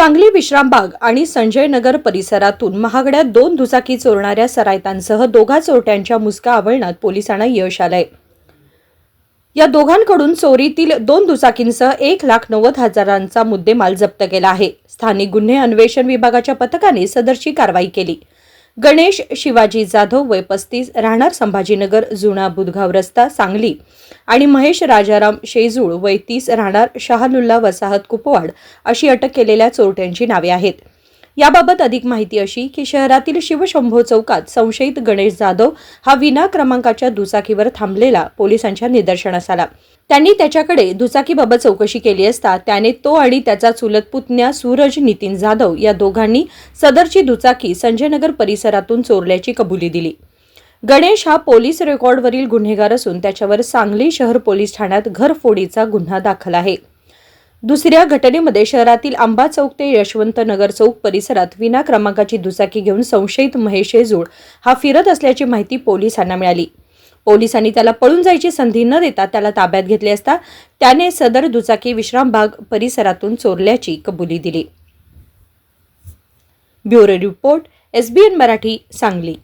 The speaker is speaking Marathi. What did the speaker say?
सांगली विश्रामबाग आणि संजय नगर परिसरातून महागड्यात दोन दुचाकी चोरणाऱ्या सरायतांसह दोघा चोरट्यांच्या मुसका आवळण्यात पोलिसांना यश आलंय. या दोघांकडून चोरीतील दोन दुचाकींसह एक लाख नव्वद हजारांचा मुद्देमाल जप्त केला आहे. स्थानिक गुन्हे अन्वेषण विभागाच्या पथकाने सदरची कारवाई केली. गणेश शिवाजी जाधव वय पस्तीस राहणार संभाजीनगर जुना बुधगाव रस्ता सांगली. आणि महेश राजाराम शेजूळ वय तीस राहणार शहालुल्ला वसाहत कुपवाड अशी अटक केलेल्या चोरट्यांची नावे आहेत. याबाबत अधिक माहिती अशी की शहरातील शिवशंभो चौकात संशयित गणेश जाधव हा विना क्रमांकाच्या दुचाकीवर थांबलेला पोलिसांच्या निदर्शनास आला. त्यांनी त्याच्याकडे दुचाकीबाबत चौकशी केली असता त्याने तो आणि त्याचा चुलत पुतण्या सूरज नितीन जाधव या दोघांनी सदरची दुचाकी संजयनगर परिसरातून चोरल्याची कबुली दिली. गणेश हा पोलीस रेकॉर्डवरील गुन्हेगार असून त्याच्यावर सांगली शहर पोलीस ठाण्यात घरफोडीचा गुन्हा दाखल आहे. दुसऱ्या घटनेमध्ये शहरातील आंबा चौक ते यशवंत नगर चौक परिसरात विना क्रमांकाची दुचाकी घेऊन संशयित महेश शेजूळ हा फिरत असल्याची माहिती पोलिसांना मिळाली. पोलिसांनी त्याला पळून जायची संधी न देता त्याला ताब्यात घेतले असता त्याने सदर दुचाकी विश्रामबाग परिसरातून चोरल्याची कबुली दिली. Bureau report SBN Marathi Sangli.